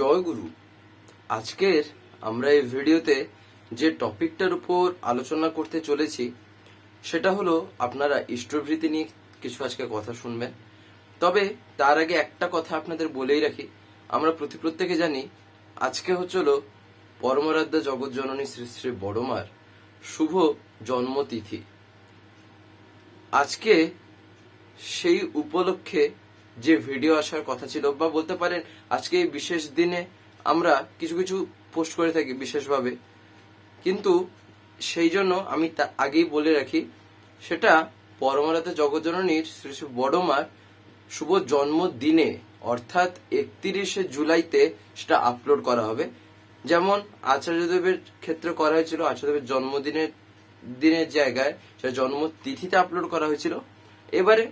জয় গুরু আজকের আমরা এই ভিডিওতে যে টপিকটার উপর আলোচনা করতে চলেছি, সেটা হলো আপনারা ইষ্টভৃতি নিয়ে কিছু আজকে কথা শুনবেন। তবে তার আগে একটা কথা আপনাদের বলেই রাখি, আমরা প্রতি প্রত্যেকে জানি, আজকে হচ্ছিল জগৎ জননী শ্রী শ্রী বড়মার শুভ জন্মতিথি। আজকে সেই উপলক্ষে যে ভিডিও আসার কথা ছিল বা বলতে পারেন আজকে এই বিশেষ দিনে আমরা কিছু কিছু পোস্ট করে থাকি বিশেষভাবে। কিন্তু সেই জন্য আমি তা আগেই বলে রাখি, সেটা পরমরাতে জগৎজননীর শ্রী শ্রী বড়মার শুভ জন্মদিনে, অর্থাৎ একত্রিশে জুলাইতে সেটা আপলোড করা হবে। যেমন আচার্যদেবের ক্ষেত্রে করা হয়েছিল, আচার্যদেবের জন্মদিনের দিনের জায়গায় সেটা জন্মতিথিতে আপলোড করা হয়েছিল। এবারে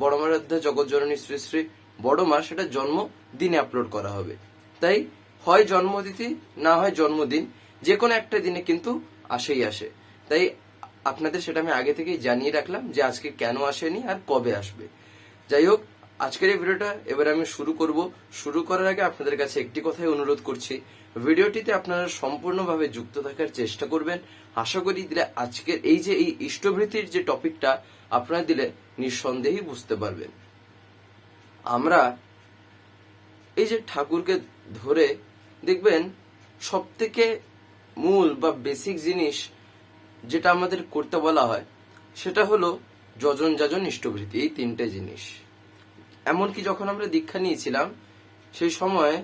বড়মারাধ্যা জগৎজননী শ্রী শ্রী বড়মা সেটা জন্মদিনে আপলোড করা হবে। তাই হয় জন্মতিথি, না হয় জন্মদিন যে কোনো একটা দিনে কিন্তু আসেই আসে। তাই আপনাদের সেটা আমি আগে থেকেই জানিয়ে রাখলাম যে আজকে কেন আসেনি আর কবে আসবে। যাই হোক, আজকের এই ভিডিওটা এবার আমি শুরু করব। শুরু করার আগে আপনাদের কাছে একটি কথাই অনুরোধ করছি, ভিডিওটিতে আপনারা সম্পূর্ণভাবে যুক্ত থাকার চেষ্টা করবেন। আশা করি দিলে আজকের এই যে এই ইষ্টভৃতির যে টপিকটা আপনারা দিলে নিঃসন্দেহেই বুঝতে পারবেন। আমরা এই যে ঠাকুরকে ধরে দেখবেন সব থেকে মূল বা বেসিক জিনিস যেটা আমাদের করতে বলা হয়, সেটা হলো যজন যাজন ইষ্টভৃতি, এই তিনটে জিনিস। এমনকি যখন আমরা দীক্ষা নিয়েছিলাম, সেই সময়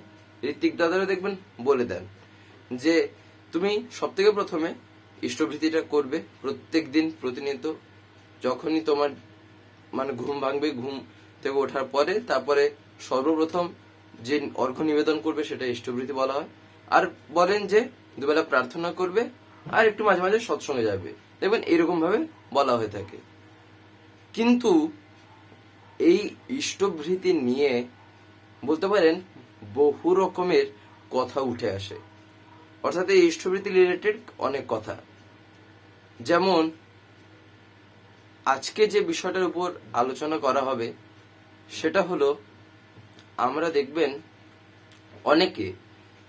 ঋত্বিক দাদারা দেখবেন বলে দেন যে, তুমি সব থেকে প্রথমে ইষ্টভৃতিটা করবে প্রত্যেক দিন প্রতিনিয়ত, যখনই তোমার মানে ঘুম ভাঙবে, ঘুম থেকে ওঠার পরে তারপরে সর্বপ্রথম যে অর্ঘ্য নিবেদন করবে সেটা ইষ্টভৃতি বলা হয়। আর বলেন যে দুবেলা প্রার্থনা করবে আর একটু মাঝে মাঝে সৎসঙ্গে যাবে। দেখবেন এরকম ভাবে বলা হয়ে থাকে। কিন্তু এই ইষ্টভৃতি নিয়ে বলতে পারেন বহু রকমের কথা উঠে আসে। অর্থাৎ এই ইষ্টভৃতি রিলেটেড অনেক কথা। যেমন, আজকে যে বিষয়টার উপর আলোচনা করা হবে, সেটা হলো, আমরা দেখবেন অনেকে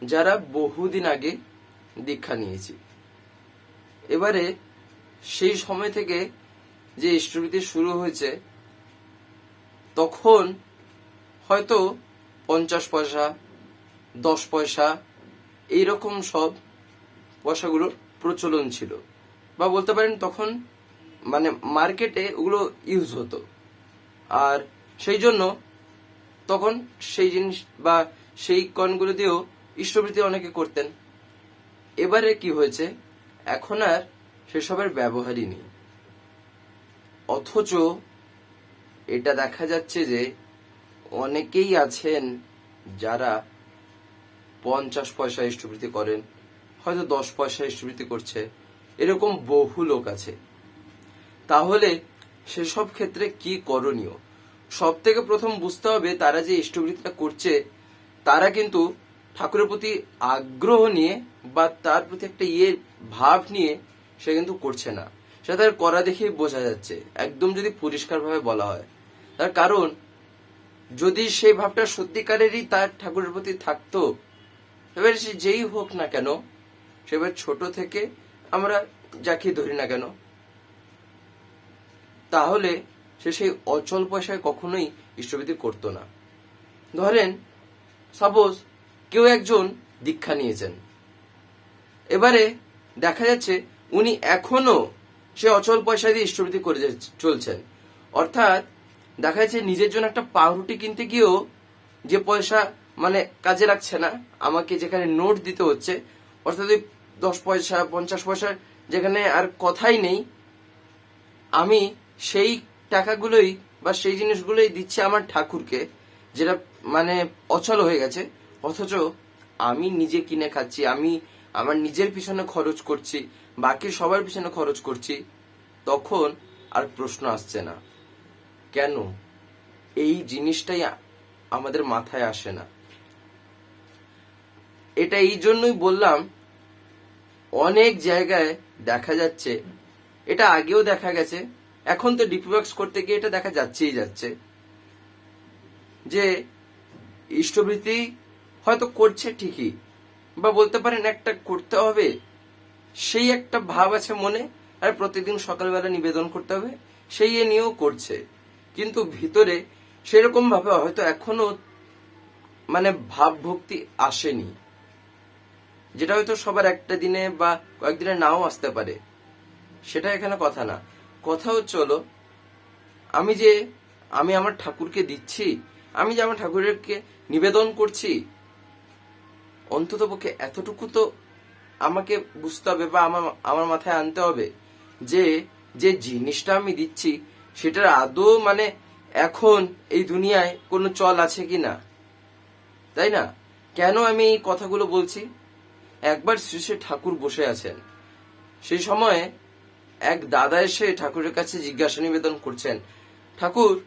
যারা বহুদিন আগে দীক্ষা নিয়েছি। এবারে সেই সময় থেকে যে ইষ্টভৃতি শুরু হয়েছে, তখন হয়তো পঞ্চাশ পয়সা, দশ পয়সা, এইরকম সব পয়সাগুলোর প্রচলন ছিল। বা বলতে পারেন তখন মানে মার্কেটে ওগুলো ইউজ হতো। আর সেই জন্য তখন সেই জিনিস বা সেই কয়েনগুলো দিয়েও ইষ্টবৃত্তি অনেকে করতেন। এবারে কি হয়েছে? এখন আর সেসবের ব্যবহারই নেই। অথচ এটা দেখা যাচ্ছে যে অনেকেই আছেন যারা পঞ্চাশ পয়সা ইষ্টবৃত্তি করেন, হয়তো দশ পয়সা ইষ্টবৃত্তি করছে। এরকম বহু লোক আছে। তাহলে সেসব ক্ষেত্রে কি করণীয়? সব থেকে প্রথম বুঝতে হবে তারা যে ইষ্টবৃত্তিটা করছে, তারা কিন্তু ঠাকুরের প্রতি আগ্রহ নিয়ে বা তার প্রতি একটা ইয়ে ভাব নিয়ে সে কিন্তু করছে না। সেটা তার করা দেখেই বোঝা যাচ্ছে, একদম যদি পরিষ্কারভাবে বলা হয়। তার কারণ, যদি সেই ভাবটা সত্যিকারেরই তার ঠাকুরের প্রতি থাকতো, এবার সে যেই হোক না কেন সেবার ছোট থেকে আমরা যাকে ধরি না কেন, তাহলে সে সেই অচল পয়সায় কখনোই ইষ্টবিধি করতো না। ধরেন সাপোজ কেউ একজন দীক্ষা নিয়েছেন। এবারে দেখা যাচ্ছে উনি এখনও সে অচল পয়সা দিয়ে ইষ্টবৃত্তি করে চলছেন। অর্থাৎ দেখা যাচ্ছে নিজের জন্য একটা পাউরুটি কিনতে গিয়েও যে পয়সা মানে কাজে লাগছে না, আমাকে যেখানে নোট দিতে হচ্ছে, অর্থাৎ ওই দশ পয়সা, পঞ্চাশ পয়সার যেখানে আর কথাই নেই। আমি সেই টাকাগুলোই বা সেই জিনিসগুলোই দিচ্ছি আমার ঠাকুরকে, যেটা মানে অচল হয়ে গেছে। অথচ আমি নিজে কিনে খাচ্ছি, আমি আমার নিজের পিছনে খরচ করছি, বাকি সবার পিছনে খরচ করছি, তখন আর প্রশ্ন আসছে না। কেন? এই জিনিসটাই আমাদের মাথায় আসে না। এটা এই জন্যই বললাম অনেক জায়গায় দেখা যাচ্ছে। এটা আগেও দেখা গেছে, এখন তো ডিপিওয়াক্স করতে গিয়ে এটা দেখা যাচ্ছেই যাচ্ছে। যে ইষ্টবৃত্তি হয়তো করছে ঠিকই, বা বলতে পারেন একটা করতে হবে, সেই একটা ভাব আছে মনে, আর প্রতিদিন সকালবেলা নিবেদন করতে হবে, সেই এ নিয়েও করছে। কিন্তু ভিতরে সেরকম ভাবে হয়তো এখনও মানে ভাব ভক্তি আসেনি। যেটা হয়তো সবার একটা দিনে বা কয়েকদিনে নাও আসতে পারে। সেটা এখানে কথা না। কথা হচ্ছে হলো, আমি যে আমি আমার ঠাকুরকে দিচ্ছি, আমি যে আমার ঠাকুরকে নিবেদন করছি অন্তত পক্ষে এতটুকু তো আমাকে বুঝতে হবে বা আমার আমার মাথায় আনতে হবে যে যে জিনিসটা আমি দিচ্ছি, সেটার আদৌ মানে এখন এই দুনিয়ায় কোনো চল আছে কি না তাই না? কেন আমি এই কথাগুলো বলছি? একবার শ্রী শ্রী ঠাকুর বসে আছেন। সেই সময়ে এক দাদা এসে ঠাকুরের কাছে জিজ্ঞাসা নিবেদন করছেন, ঠাকুর,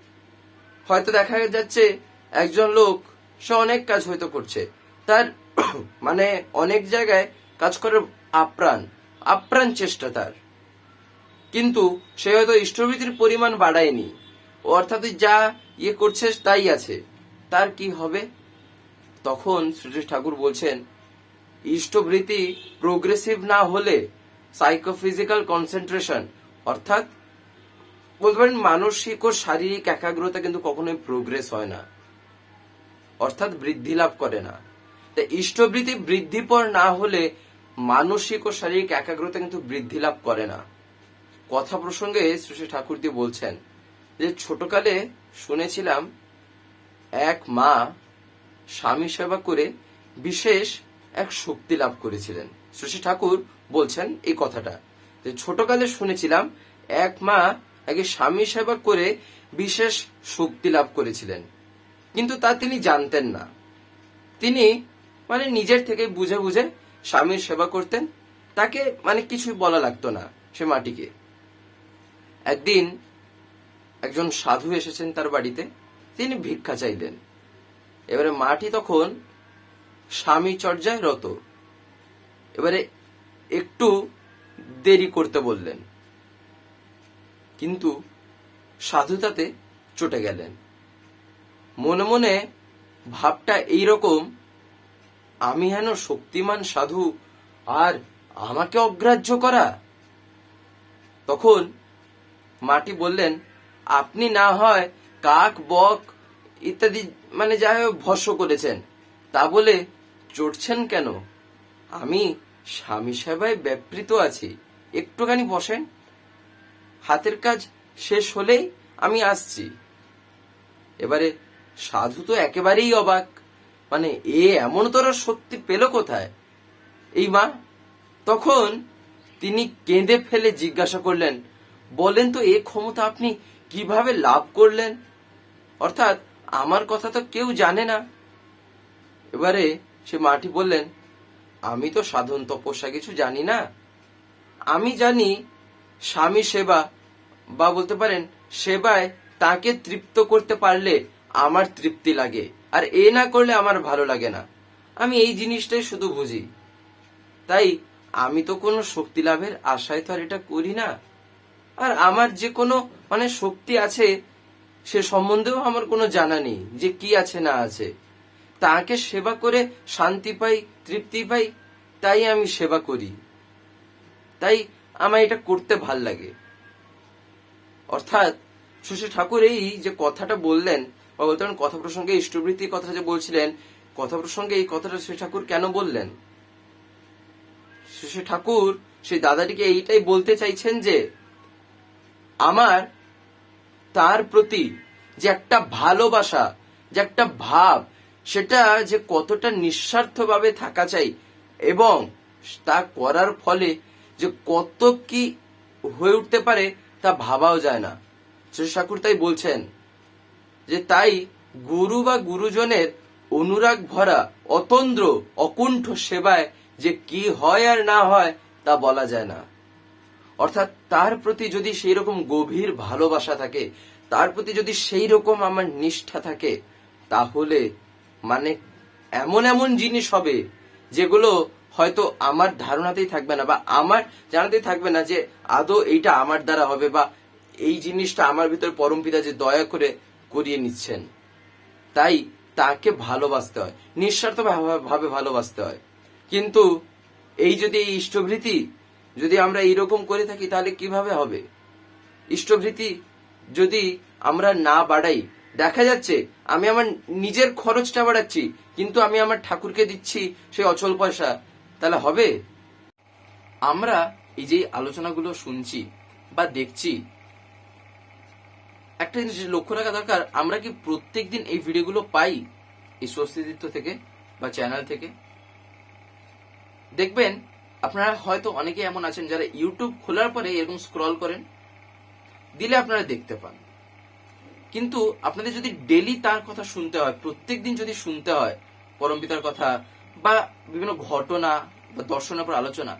হয়তো দেখা যাচ্ছে একজন লোক, সে অনেক কাজ হয়তো করছে। তার মানে অনেক জায়গায় কাজ করার আপ্রাণ আপ্রাণ চেষ্টা তার। কিন্তু সে হয়তো ইষ্টভৃতির পরিমাণ বাড়ায়নি। অর্থাৎ যা ইয়ে করছে তাই আছে। তার কি হবে? তখন শ্রী ঠাকুর বলছেন ইষ্টভৃতি প্রোগ্রেসিভ না হলে সাইকোফিজিক্যাল কনসেন্ট্রেশন অর্থাৎ বলতে পারেন মানসিক ও শারীরিক একাগ্রতা কিন্তু কখনোই প্রোগ্রেস হয় না, অর্থাৎ বৃদ্ধি লাভ করে না। তাই ইষ্টবৃত্তি বৃদ্ধিপর না হলে মানসিক ও শারীরিক একাগ্রতা কিন্তু বৃদ্ধি লাভ করে না। কথা প্রসঙ্গে শ্রী ঠাকুরজি বলছেন যে, ছোটকালে শুনেছিলাম এক মা স্বামী সেবা করে বিশেষ এক শক্তি লাভ করেছিলেন। শ্রী ঠাকুর বলছেন এই কথাটা, যে ছোটকালে শুনেছিলাম এক মা আগে স্বামী সেবা করে বিশেষ শক্তি লাভ করেছিলেন। কিন্তু তা তিনি জানতেন না। তিনি মানে নিজের থেকে বুঝে বুঝে স্বামীর সেবা করতেন। তাকে মানে কিছুই বলা লাগতো না সে মাটিকে। একদিন একজন সাধু এসেছেন তার বাড়িতে। তিনি ভিক্ষা চাইলেন। এবারে মাটি তখন স্বামী চর্যায় রত এবারে একটু দেরি করতে বললেন। কিন্তু সাধু তাতে চটে গেলেন। মনে মনে ভাবটা এইরকম, আমি হেন শক্তিমান সাধু আর আমাকে অগ্রাহ্য করা? তখন মাটি বললেন, আপনি না হয় কাক, বক ইত্যাদি মানে হোক ভস্য করেছেন। তা বলে চড়ছেন কেন? আমি স্বামী সেবায় ব্যাপৃত আছি। একটুখানি বসেন। হাতের কাজ শেষ হলেই আমি আসছি। এবারে সাধু তো একেবারেই অবাক। মানে এ এমন তোর শক্তি পেল কোথায়? এই মা, তখন তিনি কেঁদে ফেলে জিজ্ঞাসা করলেন, বলেন তো এ ক্ষমতা আপনি কীভাবে লাভ করলেন? অর্থাৎ আমার কথা তো কেউ জানে না। এবারে সে মাটি বললেন, আমি তো সাধন তপস্যা কিছু জানি না। আমি জানি স্বামী সেবা, বা বলতে পারেন সেবায় তাকে তৃপ্ত করতে পারলে আমার তৃপ্তি লাগে, আর এ না করলে আমার ভালো লাগে না। আমি এই জিনিসটাই শুধু বুঝি। তাই আমি তো কোনো শক্তি লাভের আশায় তো আর এটা করি না। আর আমার যে কোনো মানে শক্তি আছে, সে সম্বন্ধেও আমার কোনো জানা নেই যে কি আছে না আছে। তাকে সেবা করে শান্তি পাই, তৃপ্তি পাই, তাই আমি সেবা করি। তাই আমার এটা করতে ভালো লাগে। অর্থাৎ সুশী ঠাকুর এই যে কথাটা বললেন বা বলতে কথা প্রসঙ্গে, ইষ্টবৃত্তির কথা যে বলছিলেন, কথা প্রসঙ্গে এই কথাটা শ্রী ঠাকুর কেন বললেন? শ্রী ঠাকুর সেই দাদাটিকে এইটাই বলতে চাইছেন যে, আমার তার প্রতি যে একটা ভালোবাসা, যে একটা ভাব সেটা যে কতটা নিঃস্বার্থভাবে থাকা চাই এবং তা করার ফলে যে কত কি হয়ে উঠতে পারে তা ভাবাও যায় না। ঠাকুর তাই বলছেন যে তাই গুরু বা গুরুজনের অনুরাগ ভরা, অতন্দ্র, অকুণ্ঠ সেবায় যে কি হয় আর না হয় তা বলা যায় না। অর্থাৎ তার প্রতি যদি সেই রকম গভীর ভালোবাসা থাকে, তার প্রতি যদি সেই রকম আমার নিষ্ঠা থাকে, তাহলে মানে এমন এমন জিনিস হবে যেগুলো হয়তো আমার ধারণাতেই থাকবে না বা আমার জানাতেই থাকবে না যে আদৌ এইটা আমার দ্বারা হবে বা এই জিনিসটা আমার ভিতর পরমপিতা যে দয়া করে করিয়ে নিচ্ছেন। তাই তাকে ভালোবাসতে হয় নিঃস্বার্থ ভাবে ভালোবাসতে হয়। কিন্তু এই যদি এই ইষ্টভৃতি যদি আমরা এইরকম করে থাকি তাহলে কীভাবে হবে? ইষ্টভৃতি যদি আমরা না বাড়াই দেখা যাচ্ছে, আমি আমার নিজের খরচটা বাড়াচ্ছি, কিন্তু আমি আমার ঠাকুরকে দিচ্ছি সেই অচল পয়সা। তাহলে হবে? আমরা এই যে আলোচনাগুলো শুনছি বা দেখছি, একটা জিনিস লক্ষ্য রাখা দরকার, আমরা কি প্রত্যেক দিন এই ভিডিওগুলো পাই এই স্বস্তিদিত্ব থেকে বা চ্যানেল থেকে? দেখবেন, আপনারা হয়তো অনেকে এমন আছেন যারা ইউটিউব খোলার পরে এরকম স্ক্রল করেন, দিলে আপনারা দেখতে পান। কিন্তু আপনাদের যদি ডেলি তার কথা শুনতে হয় প্রত্যেক দিন যদি শুনতে হয় পরমপিতার কথা বা বিভিন্ন ঘটনা বা দর্শনের উপর আলোচনা,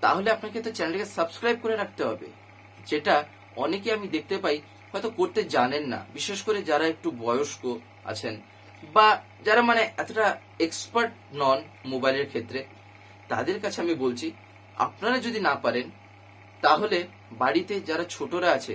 তাহলে আপনাকে তো চ্যানেলটাকে সাবস্ক্রাইব করে রাখতে হবে। যেটা অনেকে আমি দেখতে পাই হয়তো করতে জানেন না। বিশেষ করে যারা একটু বয়স্ক আছেন বা যারা মানে এতটা এক্সপার্ট নন মোবাইলের ক্ষেত্রে, তাদের কাছে আমি বলছি, আপনারা যদি না পারেন, তাহলে বাড়িতে যারা ছোটরা আছে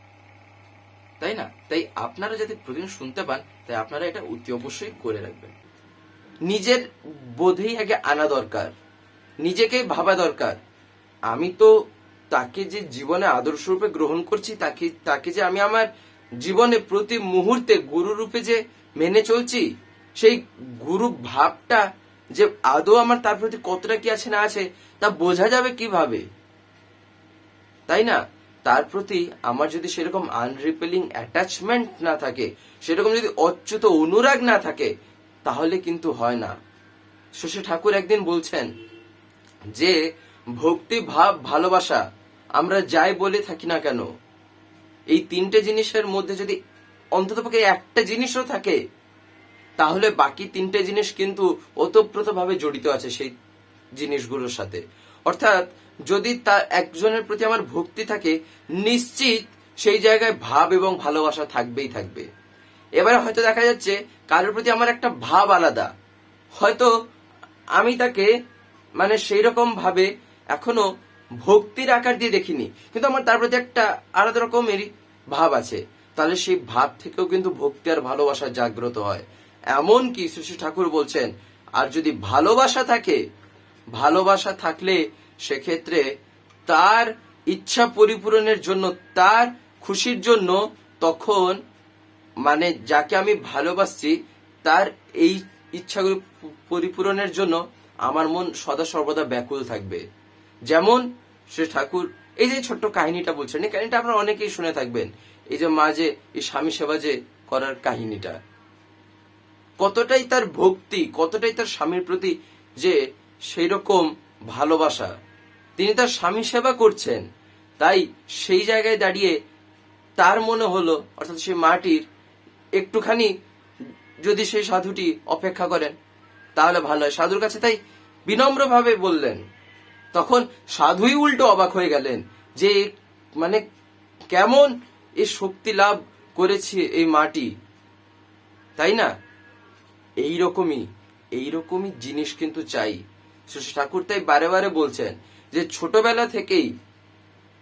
তাই না? তাই আপনারা যাতে প্রতিদিন শুনতে পান, তাই আপনারা এটা অতি অবশ্যই করে রাখবেন। নিজের বোধেই আগে আনা দরকার। নিজেকে ভাবা দরকার। আমি তো তাকে যে জীবনে আদর্শ রূপে গ্রহণ করছি, তাকে তাকে যে আমি আমার জীবনে প্রতি মুহূর্তে গুরু রূপে যে মেনে চলছি, সেই গুরু ভাবটা যে আদৌ আমার তার প্রতি কতটা কি আছে না আছে, তা বোঝা যাবে কীভাবে? তাই না? তার প্রতি আমার যদি সেরকম আনরিপেলিং অ্যাটাচমেন্ট না থাকে, সেরকম যদি অচ্যুত অনুরাগ না থাকে, তাহলে কিন্তু হয় না। শশী ঠাকুর একদিন বলছেন যে, ভক্তি, ভাব, ভালোবাসা, আমরা যাই বলে থাকি না কেন? এই তিনটে জিনিসের মধ্যে যদি অন্ততপক্ষে একটা জিনিসও থাকে, তাহলে বাকি তিনটে জিনিস কিন্তু ওতপ্রোতভাবে জড়িত আছে সেই জিনিসগুলোর সাথে। অর্থাৎ যদি তার একজনের প্রতি আমার ভক্তি থাকে, নিশ্চিত সেই জায়গায় ভাব এবং ভালোবাসা থাকবেই থাকবে। এবারে হয়তো দেখা যাচ্ছে কারোর প্রতি আমার একটা ভাব আলাদা। হয়তো আমি তাকে মানে সেই রকম ভাবে এখনও ভক্তির আকার দিয়ে দেখিনি, কিন্তু আমার তার প্রতি একটা আলাদা রকমেরই ভাব আছে। তাহলে সেই ভাব থেকেও কিন্তু ভক্তি আর ভালোবাসা জাগ্রত হয়। এমন কি শ্রী ঠাকুর বলছেন, আর যদি ভালোবাসা থাকে, ভালোবাসা থাকলে সেক্ষেত্রে তার ইচ্ছা পরিপূরণের জন্য, তার খুশির জন্য তখন মানে যাকে আমি ভালোবাসছি, তার এই ইচ্ছাগুলো পরিপূরণের জন্য আমার মন সদা সর্বদা ব্যাকুল থাকবে। যেমন সে ঠাকুর, এই যে ছোট্ট কাহিনীটা বলছেন, এই কাহিনীটা আপনারা অনেকেই শুনে থাকবেন। এই যে মা যে, এই স্বামী সেবা যে করার কাহিনীটা। কতটাই তার ভক্তি, কতটাই তার স্বামীর প্রতি যে সেই রকম ভালোবাসা। তিনি তার স্বামী সেবা করছেন। তাই সেই জায়গায় দাঁড়িয়ে তার মনে হলো, অর্থাৎ সেই মাটির একটুখানি যদি সেই সাধুটি অপেক্ষা করেন, তাহলে ভালো হয়। সাধুর কাছে তাই বিনম্রভাবে বললেন। তখন সাধুই উল্টো অবাক হয়ে গেলেন যে মানে কেমন এই শক্তি লাভ করেছে এই মাটি। তাই না? এই রকমই এই রকমই জিনিস কিন্তু চাই। ঠাকুর তাই বারে বারে বলছেন যে ছোটবেলা থেকেই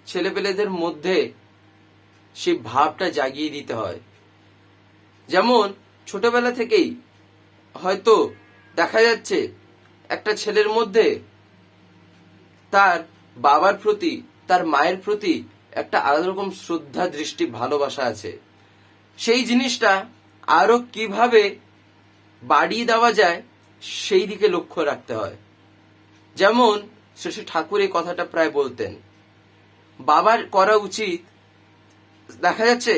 ছেলেপেলেদের মধ্যে সেই ভাবটা জাগিয়ে দিতে হয়। যেমন ছোটবেলা থেকেই হয়তো দেখা যাচ্ছে একটা ছেলের মধ্যে তার বাবার প্রতি, তার মায়ের প্রতি একটা আলাদা রকম শ্রদ্ধা, দৃষ্টি, ভালোবাসা আছে। সেই জিনিসটা আরও কীভাবে বাড়িয়ে দেওয়া যায়, সেই দিকে লক্ষ্য রাখতে হয়। যেমন শশী ঠাকুর এই কথাটা প্রায় বলতেন। বাবার করা উচিত, দেখা যাচ্ছে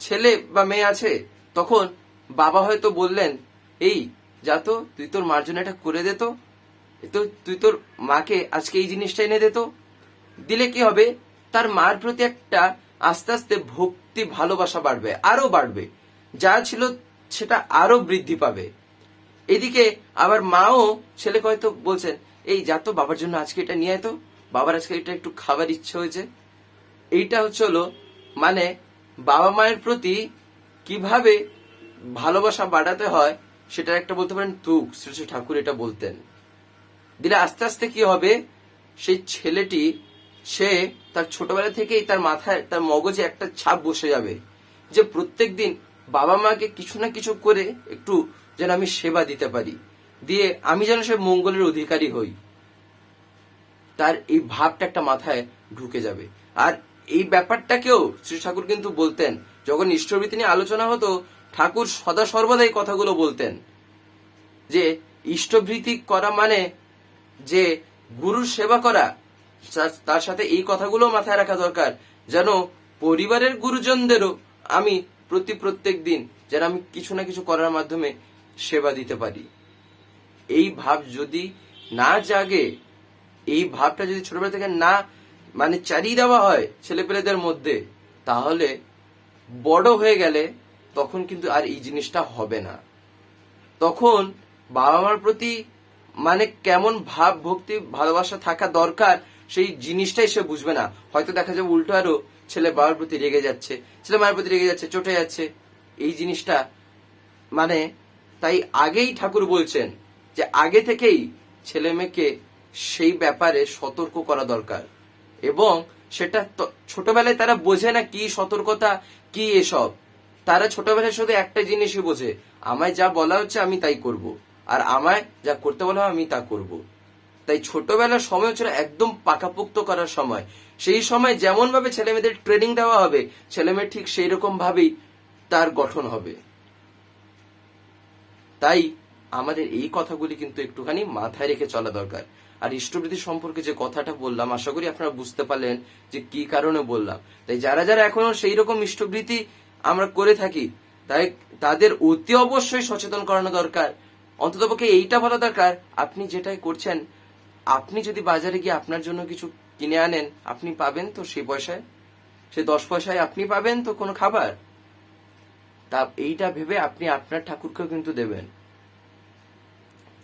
ছেলে বা মেয়ে আছে, তখন বাবা হয়তো বললেন, এই, যা তো, তুই তোর মার এটা করে দে তো তুই তোর মাকে আজকে এই জিনিসটা এনে দে তো। দিলে কি হবে? তার মার প্রতি একটা আস্তে আস্তে ভক্তি, ভালোবাসা বাড়বে আরও বাড়বে। যা ছিল সেটা আরও বৃদ্ধি পাবে। এদিকে আবার মাও ছেলেকে হয়তো বলছেন এই যা তো বাবার জন্য আজকে এটা নিয়ে আয় তো। বাবার আজকে এটা একটু খাবার ইচ্ছে হয়েছে। এইটা হচ্ছে হলো মানে বাবা মায়ের প্রতি কীভাবে ভালোবাসা বাড়াতে হয় সেটা একটা বলতে পারেন তুক শ্রী শ্রী ঠাকুর এটা বলতেন। দিলে আস্তে আস্তে কি হবে, সেই ছেলেটি, সে তার ছোটবেলা থেকেই তার মাথায়, তার মগজে একটা ছাপ বসে যাবে যে প্রত্যেক দিন বাবা মাকে কিছু না কিছু করে একটু যেন আমি সেবা দিতে পারি। দিয়ে আমি যেন সে মঙ্গলের অধিকারী হই। তার এই ভাবটা একটা মাথায় ঢুকে যাবে। আর এই ব্যাপারটাকেও শ্রী ঠাকুর কিন্তু বলতেন। যখন ইষ্টভীতি নিয়ে আলোচনা হতো, ঠাকুর সদা সর্বদা এই কথাগুলো বলতেন। যে ইষ্টভৃতি করা মানে যে গুরুর সেবা করা তার সাথে এই কথাগুলো মাথায় রাখা দরকার। যেন পরিবারের গুরুজনদেরও আমি প্রতি প্রত্যেক দিন যেন আমি কিছু না কিছু করার মাধ্যমে সেবা দিতে পারি। এই ভাব যদি না জাগে, এই ভাবটা যদি ছোটবেলা থেকে না মানে চালিয়ে দেওয়া হয় ছেলেপেলেদের মধ্যে, তাহলে বড় হয়ে গেলে তখন কিন্তু আর এই জিনিসটা হবে না। তখন বাবা মার প্রতি মানে কেমন ভাব, ভক্তি, ভালোবাসা থাকা দরকার, সেই জিনিসটাই সে বুঝবে না। হয়তো দেখা যাবে উল্টো আরও ছেলে বাবার প্রতি রেগে যাচ্ছে, ছেলে মায়ের প্রতি রেগে যাচ্ছে, চটে যাচ্ছে। এই জিনিসটা মানে তাই আগেই ঠাকুর বলছেন যে আগে থেকেই ছেলে মেয়েকে সেই ব্যাপারে সতর্ক করা দরকার। এবং সেটা ছোটবেলায় তারা বোঝে না কি সতর্কতা, কি এসব। তারা ছোটবেলায় শুধু একটা জিনিসই বোঝে, আমায় যা বলা হচ্ছে আমি তাই করব। আর আমায় যা করতে বলা আমি তা করব। তাই ছোটবেলার সময় হচ্ছে একদম পাকাপোক্ত করার সময়। সেই সময় যেমন ভাবে ছেলে মেয়েদের ট্রেনিং দেওয়া হবে, ছেলে মেয়ে ঠিক সেই রকম ভাবেই তার গঠন হবে। তাই আমাদের এই কথাগুলি কিন্তু একটুখানি মাথায় রেখে চলা দরকার। আর ইষ্টবৃদ্ধি সম্পর্কে যে কথাটা বললাম, আশা করি আপনারা বুঝতে পারলেন যে কি কারণে বললাম। তাই যারা যারা এখনও সেই রকম ইষ্টবৃত্তি আমরা করে থাকি, তাই তাদের অতি অবশ্যই সচেতন করানো দরকার। অন্ততপক্ষে এইটা বলা দরকার, আপনি যেটাই করছেন, আপনি যদি বাজারে গিয়ে আপনার জন্য কিছু কিনে আনেন, আপনি পাবেন তো সেই পয়সায়? সে দশ পয়সায় আপনি পাবেন তো কোনো খাবার? তা এইটা ভেবে আপনি আপনার ঠাকুরকেও কিন্তু দেবেন।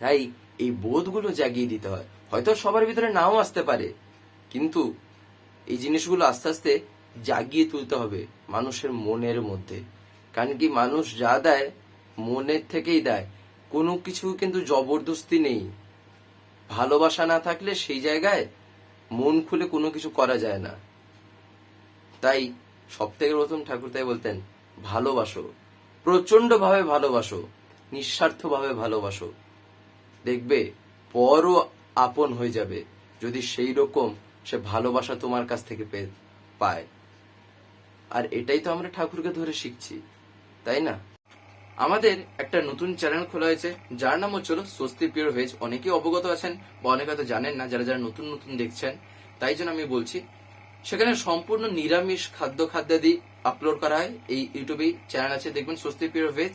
তাই এই বোধগুলো জাগিয়ে দিতে হয়। হয়তো সবার ভিতরে নাও আসতে পারে। কিন্তু এই জিনিসগুলো আস্তে আস্তে জাগিয়ে তুলতে হবে মানুষের মনের মধ্যে। কারণ কি মানুষ যা দেয়, মনের থেকেই দেয়। কোনো কিছু কিন্তু জবরদস্তি নেই। ভালোবাসা না থাকলে সেই জায়গায় মন খুলে কোনো কিছু করা যায় না। তাই সব থেকে প্রথম ঠাকুর তাই বলতেন, ভালোবাসো। প্রচণ্ড ভাবে ভালোবাসো। নিঃস্বার্থ ভাবে ভালোবাসো। দেখবে, পরও আপন হয়ে যাবে যদি সেই রকম সে ভালোবাসা তোমার কাছ থেকে পায়। আর এটাই তো আমরা ঠাকুরকে ধরে শিখছি, তাই না? আমাদের একটা নতুন চ্যানেল খোলা হয়েছে, যার নাম হচ্ছিল স্বস্তি পিওর ভেজ। অনেকেই অবগত আছেন বা অনেকে হয়তো জানেন না, যারা যারা নতুন নতুন দেখছেন, তাই জন্য আমি বলছি, সেখানে সম্পূর্ণ নিরামিষ খাদ্য খাদ্যাদি আপলোড করা হয়। এই ইউটিউবেই চ্যানেল আছে, দেখবেন স্বস্তি পিওর ভেজ।